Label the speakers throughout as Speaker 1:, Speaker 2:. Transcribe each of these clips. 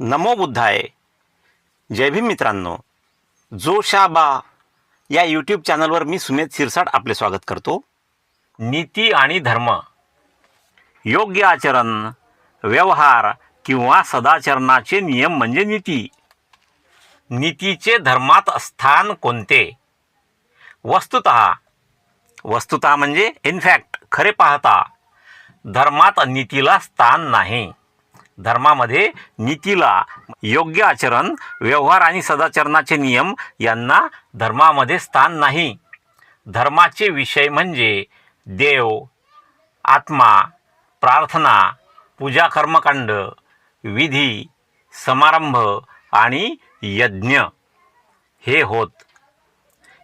Speaker 1: नमो बुद्धाय. जय भीम मित्रांनो. जोशाबा या यूट्यूब चॅनलवर मी सुमेध शिरसाट आपले स्वागत करतो. नीती आणि धर्म. योग्य आचरण व्यवहार किंवा सदाचरणाचे नियम म्हणजे नीती. नीतीचे धर्मात स्थान कोणते? वस्तुत. वस्तुत म्हणजे इनफॅक्ट खरे पाहता धर्मात नीतीला स्थान नाही. धर्मामध्ये नीतीला योग्य आचरण व्यवहार आणि सदाचरणाचे नियम यांना धर्मामध्ये स्थान नाही. धर्माचे विषय म्हणजे देव आत्मा प्रार्थना पूजा कर्मकांड विधी समारंभ आणि यज्ञ. हे होत.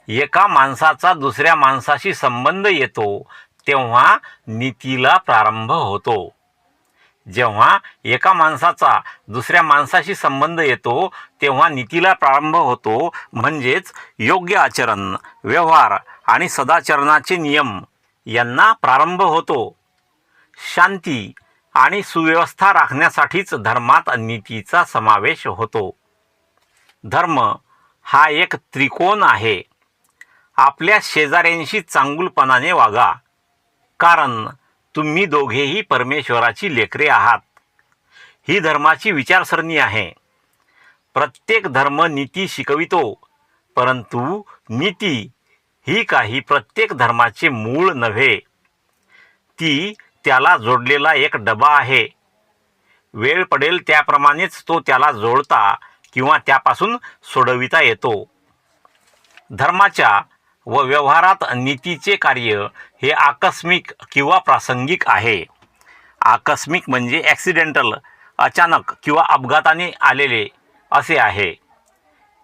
Speaker 1: एका माणसाचा दुसऱ्या माणसाशी संबंध येतो तेव्हा नीतीला प्रारंभ होतो. जेव्हा एका माणसाचा दुसऱ्या माणसाशी संबंध येतो तेव्हा नीतीला प्रारंभ होतो. म्हणजेच योग्य आचरण व्यवहार आणि सदाचरणाचे नियम यांना प्रारंभ होतो. शांती आणि सुव्यवस्था राखण्यासाठीच धर्मात नीतीचा समावेश होतो. धर्म हा एक त्रिकोण आहे. आपल्या शेजाऱ्यांशी चांगुलपणाने वागा. कारण तुम्ही दोघेही परमेश्वराची लेकरे आहात. ही धर्माची विचारसरणी आहे. प्रत्येक धर्म नीती शिकवितो परंतु नीती ही काही प्रत्येक धर्माचे मूळ नव्हे. ती त्याला जोडलेला एक डबा आहे. वेळ पडेल त्याप्रमाणेच तो त्याला जोडता किंवा त्यापासून सोडविता येतो. धर्माच्या व व्यवहारात नीतीचे कार्य हे आकस्मिक किंवा प्रासंगिक आहे. आकस्मिक म्हणजे ॲक्सिडेंटल अचानक किंवा अपघाताने आलेले असे आहे.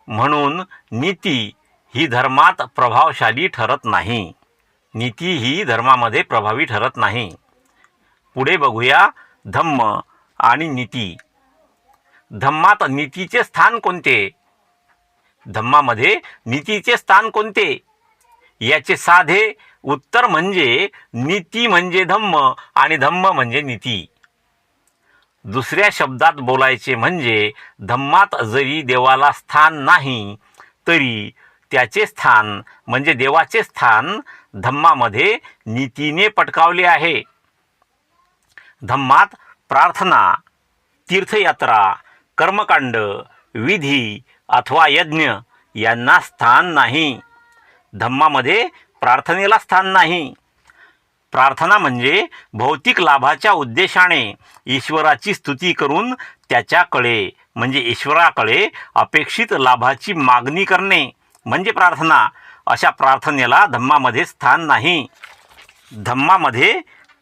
Speaker 1: म्हणून नीती ही धर्मात प्रभावशाली ठरत नाही. नीती ही धर्मामध्ये प्रभावी ठरत नाही. पुढे बघूया धम्म आणि नीती. धम्मात नीतीचे स्थान कोणते? धम्मामध्ये नीतीचे स्थान कोणते? याचे साधे उत्तर म्हणजे नीती म्हणजे धम्म आणि धम्म म्हणजे नीती. दुसऱ्या शब्दात बोलायचे म्हणजे धम्मात जरी देवाला स्थान नाही तरी त्याचे स्थान म्हणजे देवाचे स्थान धम्मामध्ये नीतीने पटकावले आहे. धम्मात प्रार्थना तीर्थयात्रा कर्मकांड विधी अथवा यज्ञ यांना स्थान नाही. धम्मामध्ये प्रार्थनेला स्थान नाही. प्रार्थना म्हणजे भौतिक लाभाच्या उद्देशाने ईश्वराची स्तुती करून त्याच्याकडे म्हणजे ईश्वराकडे अपेक्षित लाभाची मागणी करणे म्हणजे प्रार्थना. अशा प्रार्थनेला धम्मामध्ये स्थान नाही. धम्मामध्ये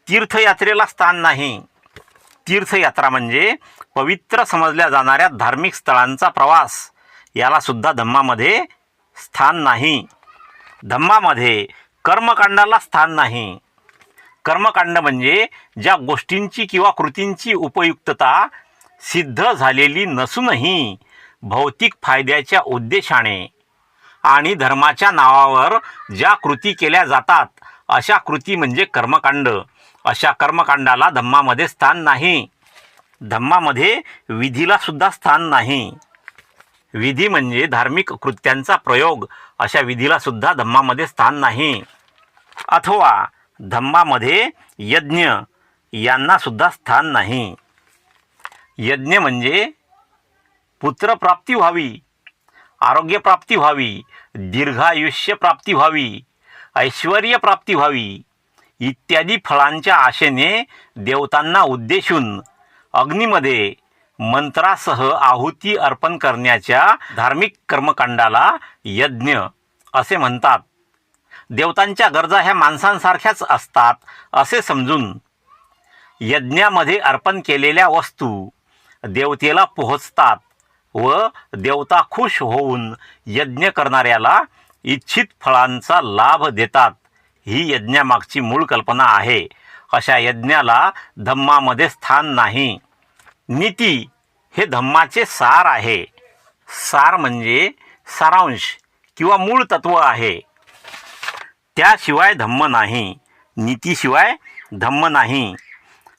Speaker 1: तीर्थयात्रेला स्थान नाही. तीर्थयात्रा म्हणजे पवित्र समजल्या जाणाऱ्या धार्मिक स्थळांचा प्रवास. यालासुद्धा धम्मामध्ये स्थान नाही. धम्मामध्ये कर्मकांडाला स्थान नाही. कर्मकांड म्हणजे ज्या गोष्टींची किंवा कृतींची उपयुक्तता सिद्ध झालेली नसूनही भौतिक फायद्याच्या उद्देशाने आणि धर्माच्या नावावर ज्या कृती केल्या जातात अशा कृती म्हणजे कर्मकांड. अशा कर्मकांडाला धम्मामध्ये स्थान नाही. धम्मामध्ये विधीला सुद्धा स्थान नाही. विधी म्हणजे धार्मिक कृत्यांचा प्रयोग. अशा विधीला सुद्धा धम्मामध्ये स्थान नाही. अथवा धम्मामध्ये यज्ञ यांना सुद्धा स्थान नाही. यज्ञ म्हणजे पुत्रप्राप्ती व्हावी आरोग्यप्राप्ती व्हावी दीर्घायुष्य प्राप्ती व्हावी ऐश्वर प्राप्ती व्हावी इत्यादी फळांच्या आशेने देवतांना उद्देशून अग्नीमध्ये मंत्रासह आहुती अर्पण करण्याच्या धार्मिक कर्मकांडाला यज्ञ असे म्हणतात. देवतांच्या गरजा ह्या माणसांसारख्याच असतात असे समजून यज्ञामध्ये अर्पण केलेल्या वस्तू देवतेला पोहोचतात व देवता खुश होऊन यज्ञ करणाऱ्याला इच्छित फळांचा लाभ देतात. ही यज्ञामागची मूळ कल्पना आहे. अशा यज्ञाला धम्मामध्ये स्थान नाही. नीती हे धम्माचे सार आहे. सार म्हणजे सारांश किंवा मूळ तत्व आहे. त्याशिवाय धम्म नाही. नीतीशिवाय धम्म नाही.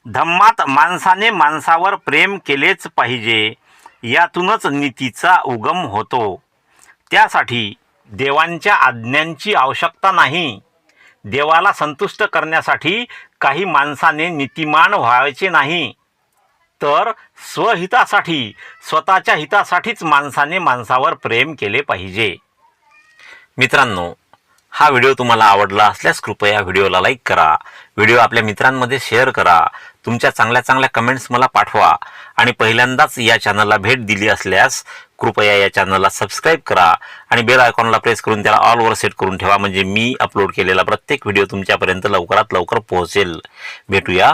Speaker 1: धम्मात माणसाने माणसावर प्रेम केलेच पाहिजे. यातूनच नीतीचा उगम होतो. त्यासाठी देवांच्या आज्ञांची आवश्यकता नाही. देवाला संतुष्ट करण्यासाठी काही माणसाने नीतिमान व्हायचे नाही. तर स्वहितासाठी स्वतःच्या हितासाठीच माणसाने माणसावर प्रेम केले पाहिजे. मित्रांनो हा व्हिडिओ तुम्हाला आवडला असल्यास कृपया व्हिडिओला लाईक करा. व्हिडिओ आपल्या मित्रांमध्ये शेअर करा. तुमच्या चांगल्या चांगल्या कमेंट्स मला पाठवा. आणि पहिल्यांदाच या चॅनलला भेट दिली असल्यास कृपया या चॅनलला सबस्क्राईब करा. आणि बेल आयकॉनला प्रेस करून त्याला ऑलवर सेट करून ठेवा. म्हणजे मी अपलोड केलेला प्रत्येक व्हिडिओ तुमच्यापर्यंत लवकरात लवकर पोहोचेल. भेटूया